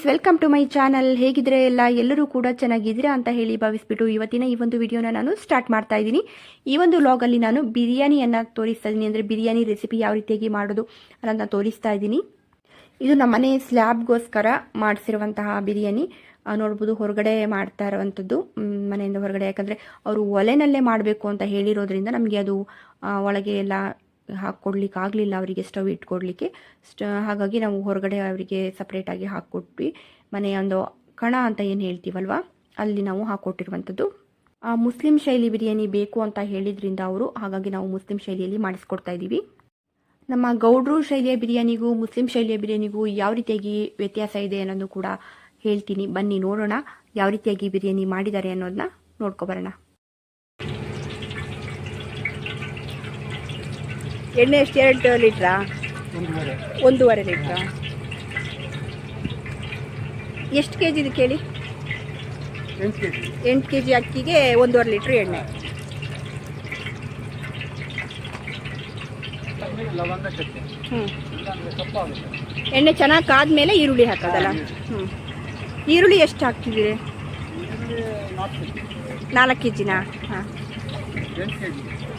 Friends, welcome to my channel. ಹೇಗಿದ್ರೆ ಎಲ್ಲ ಎಲ್ಲರೂ ಕೂಡ ಚೆನ್ನಾಗಿದ್ದೀರಾ ಅಂತ ಹೇಳಿ ಭಾವಿಸ್ಬಿಟ್ಟು ಇವತ್ತಿನ ಈ ಒಂದು ವಿಡಿಯೋನ ನಾನು ಸ್ಟಾರ್ಟ್ ಮಾಡ್ತಾ ಇದ್ದೀನಿ. ಈ ಒಂದು ವ್ಲಾಗಲ್ಲಿ ನಾನು ಬಿರಿಯಾನಿಯನ್ನು ತೋರಿಸ್ತಾ ಇದ್ದೀನಿ. ಅಂದರೆ ಬಿರಿಯಾನಿ ರೆಸಿಪಿ ಯಾವ ರೀತಿಯಾಗಿ ಮಾಡೋದು ಅನ್ನೋದನ್ನ ತೋರಿಸ್ತಾ ಇದ್ದೀನಿ. ಇದು ನಮ್ಮನೆ ಸ್ಲ್ಯಾಬ್ಗೋಸ್ಕರ ಮಾಡಿಸಿರುವಂತಹ ಬಿರಿಯಾನಿ. ನೋಡ್ಬೋದು ಹೊರಗಡೆ ಮಾಡ್ತಾ ಇರುವಂಥದ್ದು ಮನೆಯಿಂದ ಹೊರಗಡೆ. ಯಾಕಂದರೆ ಅವರು ಒಲೆನಲ್ಲೇ ಮಾಡಬೇಕು ಅಂತ ಹೇಳಿರೋದ್ರಿಂದ ನಮಗೆ ಅದು ಒಳಗೆ ಎಲ್ಲ ಹಾಕ್ಕೊಡ್ಲಿಕ್ಕೆ ಆಗಲಿಲ್ಲ ಅವರಿಗೆ ಸ್ಟವ್ ಇಟ್ಕೊಡ್ಲಿಕ್ಕೆ. ಸ್ಟ ಹಾಗಾಗಿ ನಾವು ಹೊರಗಡೆ ಅವರಿಗೆ ಸಪ್ರೇಟಾಗಿ ಹಾಕ್ಕೊಟ್ವಿ. ಮನೆಯ ಒಂದು ಕಣ ಅಂತ ಏನು ಹೇಳ್ತೀವಲ್ವ? ಅಲ್ಲಿ ನಾವು ಹಾಕ್ಕೊಟ್ಟಿರುವಂಥದ್ದು. ಆ, ಮುಸ್ಲಿಂ ಶೈಲಿ ಬಿರಿಯಾನಿ ಬೇಕು ಅಂತ ಹೇಳಿದ್ರಿಂದ ಅವರು ಹಾಗಾಗಿ ನಾವು ಮುಸ್ಲಿಂ ಶೈಲಿಯಲ್ಲಿ ಮಾಡಿಸ್ಕೊಡ್ತಾ ಇದ್ದೀವಿ. ನಮ್ಮ ಗೌಡ್ರು ಶೈಲಿಯ ಬಿರಿಯಾನಿಗೂ ಮುಸ್ಲಿಂ ಶೈಲಿಯ ಬಿರಿಯಾನಿಗೂ ಯಾವ ರೀತಿಯಾಗಿ ವ್ಯತ್ಯಾಸ ಇದೆ ಅನ್ನೋದು ಕೂಡ ಹೇಳ್ತೀನಿ. ಬನ್ನಿ ನೋಡೋಣ ಯಾವ ರೀತಿಯಾಗಿ ಬಿರಿಯಾನಿ ಮಾಡಿದ್ದಾರೆ ಅನ್ನೋದನ್ನ ನೋಡ್ಕೊಬರೋಣ ಎಣ್ಣೆ ಎಷ್ಟು? ಎರಡು ಲೀಟ್ರಾ? ಒಂದೂವರೆ. ಲೀಟ್ರಾ? ಎಷ್ಟು ಕೆ ಜಿ ಕೇಳಿ? ಎಂಟು ಕೆ ಜಿ ಅಕ್ಕಿಗೆ ಒಂದೂವರೆ ಲೀಟ್ರ್ ಎಣ್ಣೆ. ಹ್ಞೂ ಎಣ್ಣೆ ಚೆನ್ನಾಗಿ ಕಾದ್ಮೇಲೆ ಈರುಳ್ಳಿ ಹಾಕೋದಲ್ಲ? ಹ್ಞೂ ಈರುಳ್ಳಿ ಎಷ್ಟು ಹಾಕ್ತಿದ್ದೀರಿ? ನಾಲ್ಕು ಕೆ ಜಿನಾ ಹಾಂ.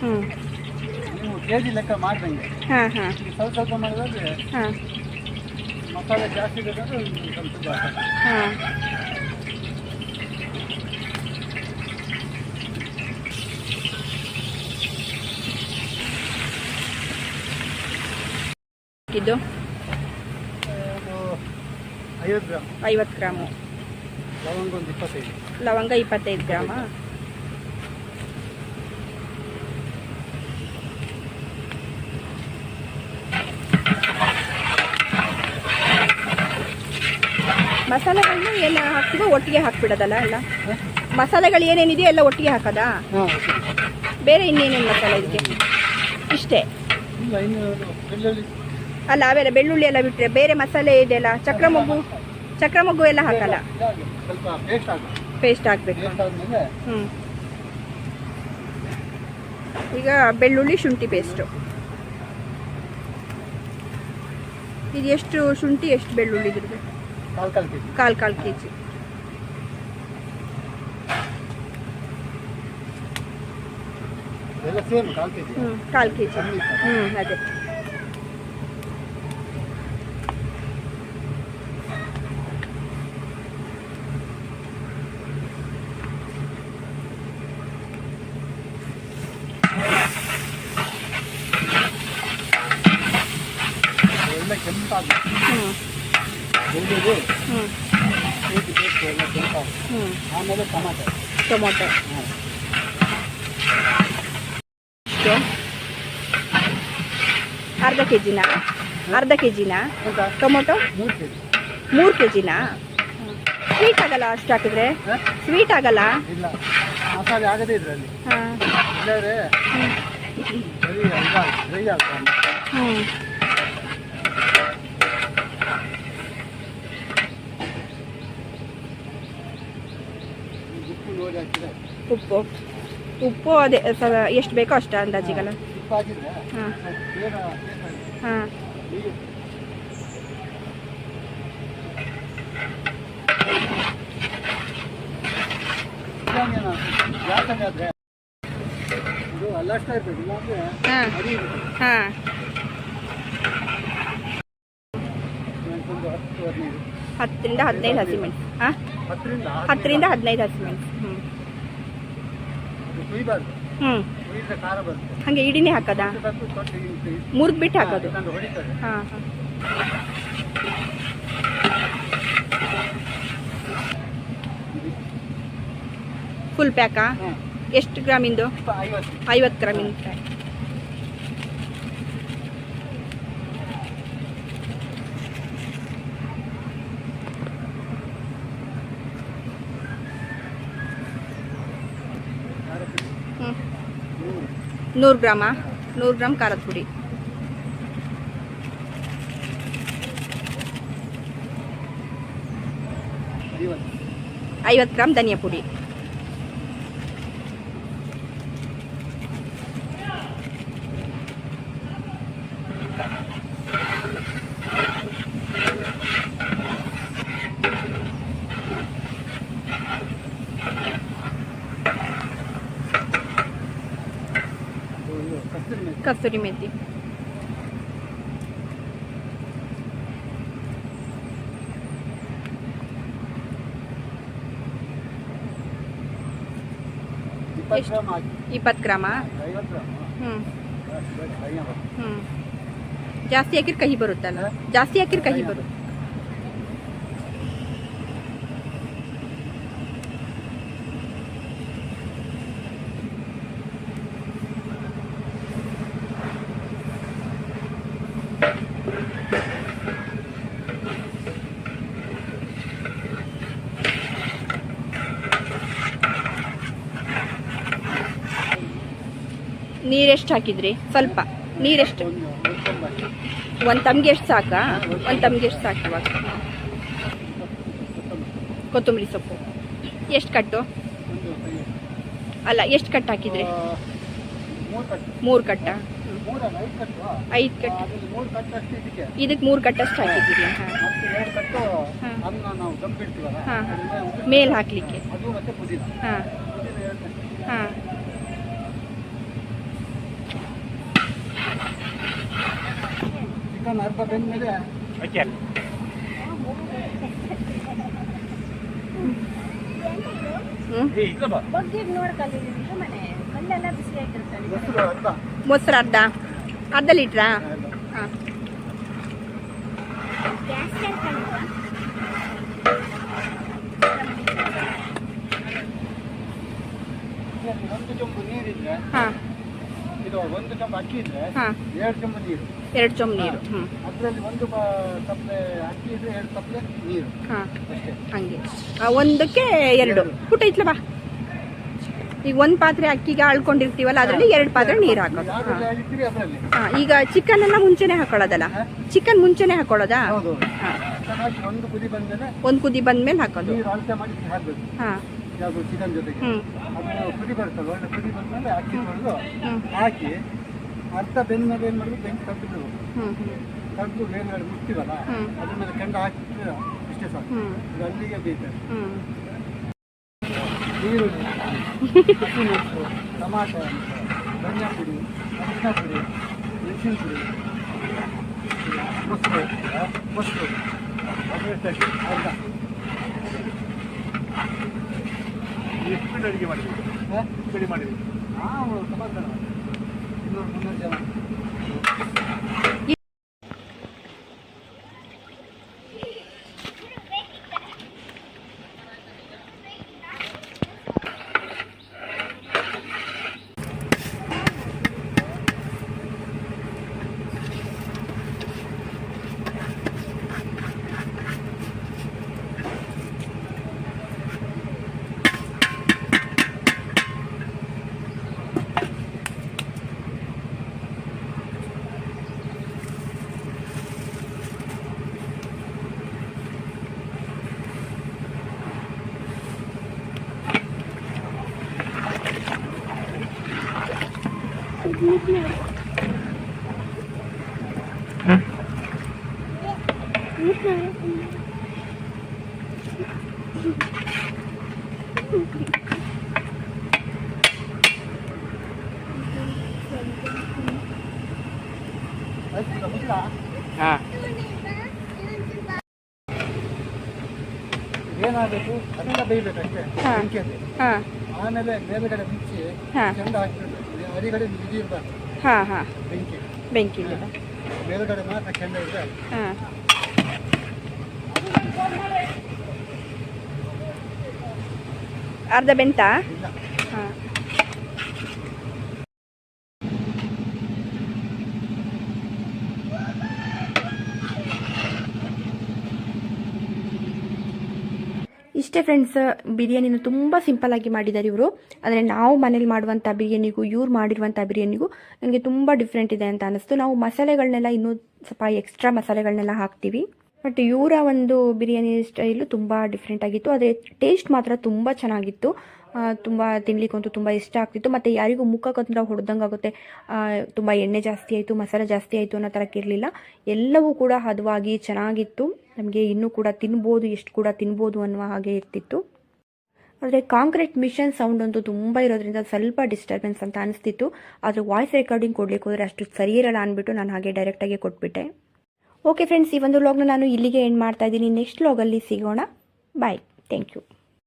ಹ್ಞೂ ಕೆ ಜಿ ಲೆಕ್ಕ ಮಾಡ್ದಂಗೆ? ಹಾಂ ಹಾಂ. ಈಗ ಸ್ವಲ್ಪ ಸ್ವಲ್ಪ ಮಾಡಿದ್ರೆ ಹಾಂ. ಮಸಾಲೆ ಜಾಸ್ತಿ ಬೇಕಂದ್ರೆ ಒಂದು ಸ್ವಲ್ಪ ಹಾಂ. ಇದು ಒಂದು ಐವತ್ತು ಗ್ರಾಮ್. ಐವತ್ತು ಗ್ರಾಮು. ಲವಂಗ ಒಂದು ಇಪ್ಪತ್ತೈದು. ಲವಂಗ ಇಪ್ಪತ್ತೈದು ಗ್ರಾಮಾ? ಮಸಾಲೆಗಳನ್ನ ಎಲ್ಲ ಹಾಕ್ತೀವೋ ಒಟ್ಟಿಗೆ ಹಾಕ್ಬಿಡೋದಲ್ಲ ಎಲ್ಲ ಮಸಾಲೆಗಳು ಏನೇನಿದೆಯೋ ಎಲ್ಲ ಒಟ್ಟಿಗೆ ಹಾಕೋದಾ? ಬೇರೆ ಇನ್ನೇನೇನು ಮಸಾಲೆ ಇದಕ್ಕೆ? ಇಷ್ಟೇ. ಅಲ್ಲ ಅವೆಲ್ಲ ಬೆಳ್ಳುಳ್ಳಿ ಎಲ್ಲ ಬಿಟ್ಟರೆ ಬೇರೆ ಮಸಾಲೆ ಇದೆಯಲ್ಲ ಚಕ್ರಮೊಗ್ಗು ಚಕ್ರಮೊಗ್ಗು ಎಲ್ಲ ಹಾಕಲ್ಲ? ಪೇಸ್ಟ್ ಹಾಕ್ಬೇಕು. ಹ್ಞೂ ಈಗ ಬೆಳ್ಳುಳ್ಳಿ ಶುಂಠಿ ಪೇಸ್ಟು. ಇದು ಎಷ್ಟು ಶುಂಠಿ ಎಷ್ಟು ಬೆಳ್ಳುಳ್ಳಿ ಇದ್ರದ್ದು? ಕಾಲು ಕಾಲು ಕೆ ಜಿ ಕಾಲು ಕಾಲು ಕೆ ಜಿ ಎಲ್ಲ ಸೇಮ್ ಕಾಲು ಕೆ ಜಿ ಹ್ಞೂ ಕಾಲು ಕೆ ಜಿ ಕಮ್ಮಿ ಸರ್. ಹ್ಞೂ ಅದೇ ಎಲ್ಲ ಕೆಂಪಾಗುತ್ತೆ ಹ್ಞೂ ಬೆಳ್ಳುಳ್ಳಿ ಹ್ಞೂ ಪೇಸ್ಟ್ ಎಲ್ಲ ಸ್ವಲ್ಪ ಹ್ಞೂ ಆಮೇಲೆ ಟೊಮಾಟೊ. ಟೊಮೊಟೊ. ಹಾಂ ಎಷ್ಟು? ಅರ್ಧ ಕೆ ಜಿನಾ ಅರ್ಧ ಕೆ ಜಿನಾ ಟೊಮೊಟೊ? ಮೂರು ಕೆ ಜಿ ಮೂರು ಕೆ ಜಿನಾ ಸ್ವೀಟ್ ಆಗಲ್ಲ ಅಷ್ಟು ಹಾಕಿದ್ರೆ? ಸ್ವೀಟ್ ಆಗಲ್ಲ? ಇಲ್ಲ. ಮಸಾಲೆ ಆಗದೇ ಇದರಲ್ಲಿ ಹಾಂ. ಇಲ್ಲಾದ್ರೆ ಡ್ರೈ ಆಗ್ತದೆ ಹ್ಞೂ ಉಪ್ಪು ನೋಡಿ ಹಾಕಿದ್ರೆ ಉಪ್ಪು. ಉಪ್ಪು ಅದೇ ಎಷ್ಟು ಬೇಕೋ ಅಷ್ಟು ಅಂದಾಜಿಗೆಲ್ಲ ಹಾಂ. ಹಾಂ. ಹಾಂ. ಹತ್ತರಿಂದ ಹದಿನೈದು ಹಸಿಮೆಣಸು ಹಾಂ ಹತ್ತರಿಂದ ಹದಿನೈದು ಹಸಿಮೆಣಸು ಹ್ಞೂ ಕುಯ್ಬಾರ್ದು. ಹ್ಞೂ ಕುಯ್ದ್ರೆ ಖಾರ ಬರುತ್ತೆ. ಹಾಗೆ ಇಡಿನೇ ಹಾಕೋದಾ? ಹಿಂಗೆ ಮುರಿದ್ಬಿಟ್ಟು ಹಾಕೋದು. ಹಾಂ ಹಾಂ. ಫುಲ್ ಪ್ಯಾಕಾ ಹಾಂ ಎಷ್ಟು ಗ್ರಾಮಿಂದು? ಐವತ್ತು. ಐವತ್ತು ಗ್ರಾಮಿಂದು. ಪ್ಯಾಕ್ ನೂರು ಗ್ರಾಮಾ ನೂರು ಗ್ರಾಮ್ ಖಾರದ ಪುಡಿ. ಐವತ್ತು ಗ್ರಾಮ್ ಧನಿಯಾ ಪುಡಿ. ಕಸ್ತೂರಿ ಮೆಣಸು ಕಸ್ತೂರಿ ಮೆಥಿ ಇಪ್ಪತ್ತು ಎಷ್ಟು? ಗ್ರಾಮ್ ಹಾಕಿ ಇಪ್ಪತ್ತು ಗ್ರಾಮ ಐವತ್ತು ಗ್ರಾಮ್ ಹ್ಞೂ ಜಾಸ್ತಿ ಬೇಡ, ಕೈಯ ಬರ್ತದೆ. ಹ್ಞೂ ಜಾಸ್ತಿ ಹಾಕಿದ್ರೆ ಕಹಿ ಬರುತ್ತಲ್ಲ ಜಾಸ್ತಿ ಹಾಕಿದ್ರೆ ಕಹಿ ಬರುತ್ತೆ ನೀರೆಷ್ಟು ಹಾಕಿದ್ರಿ? ಸ್ವಲ್ಪ. ನೀರೆಷ್ಟು? ಒಂದು ತಮ್ಗೆ ಎಷ್ಟು ಸಾಕಾ? ಒಂದು ತಮ್ಗೆ ಎಷ್ಟು ಸಾಕು ಇವಾಗ? ಕೊತ್ತಂಬರಿ ಸೊಪ್ಪು. ಎಷ್ಟು ಕಟ್ಟು? ಅಲ್ಲ, ಎಷ್ಟು ಕಟ್ಟು ಹಾಕಿದ್ರಿ? ಮೂರು ಕಟ್ಟು. ಐದು ಕಟ್ಟು ಇದಕ್ಕೆ ಮೂರು ಕಟ್ಟಷ್ಟು ಹಾಕಿದ್ದೀರಿ ಹಾಂ. ಮೇಲೆ ಹಾಕಲಿಕ್ಕೆ. ಹಾಂ. ಹಾ. ಅನ್ನ ನಾವು ದಮ್ ಬಿಡ್ತೀವಲ್ಲ ಹಾ. ಅದನ್ನ ಉದುರಿಸಿ- ಮೇಲ್ ಹಾಕ್ಲಿಕ್ಕೆ ಅದು ಮತ್ತೆ ಪುದೀನ ಹಾಂ ಪುದೀನ ಎರಡು ಕಟ್ಟು. ಹಾಂ ಚಿಕನ್ ಅರ್ಧ ಬೆಂದ್ಮೇಲೆ ಹ್ಞೂ ಮೊಸರು ಅರ್ಧ ಮೊಸರು ಅರ್ಧ ಅರ್ಧ ಲೀಟ್ರಾ. ಹಾಂ ಒಂದು ಚೊಂಬು ನೀರಿದ್ರೆ ಹಾಂ ಇದು ಒಂದು ಚೊಂಬು ಅಕ್ಕಿ ಇದ್ರೆ ಹಾಂ ಎರಡು ಚೊಂಬು ನೀರು ಎರಡು ಚೊಂಬು ನೀರು. ಹ್ಞೂ ಅದರಲ್ಲಿ ಒಂದು ಬ- ತಪ್ಪಲೆ ಅಕ್ಕಿ ಇದ್ರೆ ಎರಡು ತಪ್ಪಲೆ ನೀರು. ಹಾಂ. ಹಂಗೆ. ಆ, ಒಂದಕ್ಕೆ ಎರಡು. ಪುಟ್ಟ ಐತ್ಲ ಬಾ. ಈಗ ಒಂದು ಪಾತ್ರೆ ಅಕ್ಕಿಗೆ ಆಳ್ಕೊಂಡಿರ್ತೀವಲ್ಲ ಅದರಲ್ಲಿ ಎರಡು ಪಾತ್ರೆ ನೀರು ಹಾಕೋದು. ಯಾವ್ದ್ರಲ್ಲಿ ಆಗಿರ್ತೀರಿ ಅದರಲ್ಲಿ? ಹಾಂ ಈಗ ಚಿಕನ್ ಎಲ್ಲ ಮುಂಚೆನೆ ಹಾಕೊಳ್ಳೋದಲ್ಲ? ಚಿಕನ್ ಮುಂಚೆನೆ ಹಾಕೊಳ್ಳೋದಾ? ಹೌದು. ಹಾಂ. ಒಂದು ಕುದಿ ಬಂದ್ಮೇಲೆ ಒಂದು ಕುದಿ ಬಂದ್ಮೇಲೆ ಹಾಕೋದು. ನೀರು ಅಳತೆ ಮಾಡಿ ಹಾಕ್ಬೇಕು. ಹಾಂ. ಯಾವುದು ಚಿಕನ್ ಜೊತೆಗೆ. ಹ್ಞೂ ಅದು ಕುದಿ ಬರ್ತದೆ ಒಳ್ಳೆ ಕುದಿ ಬಂದ್ಮೇಲೆ ಅಕ್ಕಿ ತೊಳೆದು ಹ್ಞೂ ಹಾಕಿ ಅರ್ಧ ಬೆಂದ್ಮೇಲೆ ಏನು ಮಾಡಿದ್ರು ಬೆಂಕಿ ಕದ್ದು ತಗ್ದು ಮೇಲ್ಗಡೆ ಮುಚ್ತೀವಲ್ಲ ಹ್ಮ್. ಅದ್ರ ಮೇಲೆ ಕೆಂಡ ಹಾಕಿದ್ರೆ ಇಷ್ಟೇ ಸಾಕು. ಇದು ಅಲ್ಲಿಗೆ ಬೇಕು ಈರುಳ್ಳಿ ಹಸಿಮೆಣಸು ಟಮಾಟೆ ಧನಿಯಾ ಪುಡಿ ಅರಿಶಿನ ಪುಡಿ ಮೆಣಸಿನ ಪುಡಿ. ಮೊಸರು ಮೊಸರು ಅದ್ರ ಅರ್ಧ. ಎಷ್ಟು ಅಡುಗೆ ಮಾಡಿದ್ವಿ ಆ? ಸ್ಪೀಡ್ ಮಾಡಿದ್ವಿ ನಾವು ಸಮಾಧಾನ ಇನ್ನೂರು ಮುನ್ನೂರು ಜನ ಆಯ್ತು ಮುಗಿಲ್ಲ ಹಾಂ. ಏನಾಗಬೇಕು ಅದೆಲ್ಲ ಬೇಯಬೇಕಷ್ಟೇ ಹಾ. ಬೆಂಕಿಯಲ್ಲಿ ಹಾಂ. ಆಮೇಲೆ ಮೇಲ್ಗಡೆ ಮುಚ್ಚಿ ಹಾ. ಚೆಂದ ಹಾಕ್ಬೇಕು ಅಡಿಗಡೆ ಬಿಸಿ ಇರಬಾರ್ದು ಹಾಂ. ಹಾಂ ಬೆಂಕಿ. ಬೆಂಕಿ ಮೇಲ್ಗಡೆ ಮಾತ್ರ ಕೆಂಡ ಇದ್ರೆ ಹಾಂ. ಅರ್ಧ ಬೆಂತ? ಹಾಂ. ಇಷ್ಟೇ ಫ್ರೆಂಡ್ಸ್ ಬಿರಿಯಾನಿನ ತುಂಬ ಆಗಿ ಮಾಡಿದ್ದಾರೆ ಇವರು. ಅಂದರೆ ನಾವು ಮನೇಲಿ ಮಾಡುವಂಥ ಬಿರಿಯಾನಿಗೂ ಇವ್ರು ಮಾಡಿರುವಂಥ ಬಿರಿಯಾನಿಗೂ ನನಗೆ ತುಂಬ ಡಿಫ್ರೆಂಟ್ ಇದೆ ಅಂತ ಅನ್ನಿಸ್ತು. ನಾವು ಮಸಾಲೆಗಳನ್ನೆಲ್ಲ ಇನ್ನೂ ಸ್ವಲ್ಪ ಎಕ್ಸ್ಟ್ರಾ ಮಸಾಲೆಗಳನ್ನೆಲ್ಲ ಹಾಕ್ತೀವಿ. ಬಟ್ ಇವರ ಒಂದು ಬಿರಿಯಾನಿ ಸ್ಟೈಲು ತುಂಬ ಡಿಫ್ರೆಂಟ್ ಆಗಿತ್ತು. ಆದರೆ ಟೇಸ್ಟ್ ಮಾತ್ರ ತುಂಬ ಚೆನ್ನಾಗಿತ್ತು. ತುಂಬ ತಿನ್ಲಿಕ್ಕಂತೂ ತುಂಬ ಇಷ್ಟ ಆಗ್ತಿತ್ತು. ಮತ್ತು ಯಾರಿಗೂ ಮುಖಕ್ಕಂತ ಹೊಡೆದಂಗೆ ಆಗುತ್ತೆ. ತುಂಬ ಎಣ್ಣೆ ಜಾಸ್ತಿ ಆಯಿತು, ಮಸಾಲೆ ಜಾಸ್ತಿ ಆಯಿತು ಅನ್ನೋ ಥರಕ್ಕೆ ಇರಲಿಲ್ಲ. ಎಲ್ಲವೂ ಕೂಡ ಹದವಾಗಿ ಚೆನ್ನಾಗಿತ್ತು. ನಮಗೆ ಇನ್ನೂ ಕೂಡ ತಿನ್ಬೋದು, ಎಷ್ಟು ಕೂಡ ತಿನ್ಬೋದು ಅನ್ನುವ ಹಾಗೆ ಇರ್ತಿತ್ತು. ಆದರೆ ಕಾಂಕ್ರೀಟ್ ಮಿಷನ್ ಸೌಂಡ್ ಅಂತೂ ತುಂಬ ಇರೋದ್ರಿಂದ ಸ್ವಲ್ಪ ಡಿಸ್ಟರ್ಬೆನ್ಸ್ ಅಂತ ಅನಿಸ್ತಿತ್ತು. ಆದರೆ ವಾಯ್ಸ್ ರೆಕಾರ್ಡಿಂಗ್ ಕೊಡಲಿಕ್ಕೆ ಹೋದರೆ ಅಷ್ಟು ಸರಿ ಇರಲ್ಲ ಅಂದ್ಬಿಟ್ಟು ನಾನು ಹಾಗೆ ಡೈರೆಕ್ಟಾಗಿ ಕೊಟ್ಬಿಟ್ಟೆ. ಓಕೆ ಫ್ರೆಂಡ್ಸ್ ಈ ಒಂದು ವ್ಲಾಗ್ನ ನಾನು ಇಲ್ಲಿಗೆ ಎಂಡ್ ಮಾಡ್ತಾ ಇದ್ದೀನಿ. ನೆಕ್ಸ್ಟ್ ವ್ಲಾಗಲ್ಲಿ ಸಿಗೋಣ. Bye thank you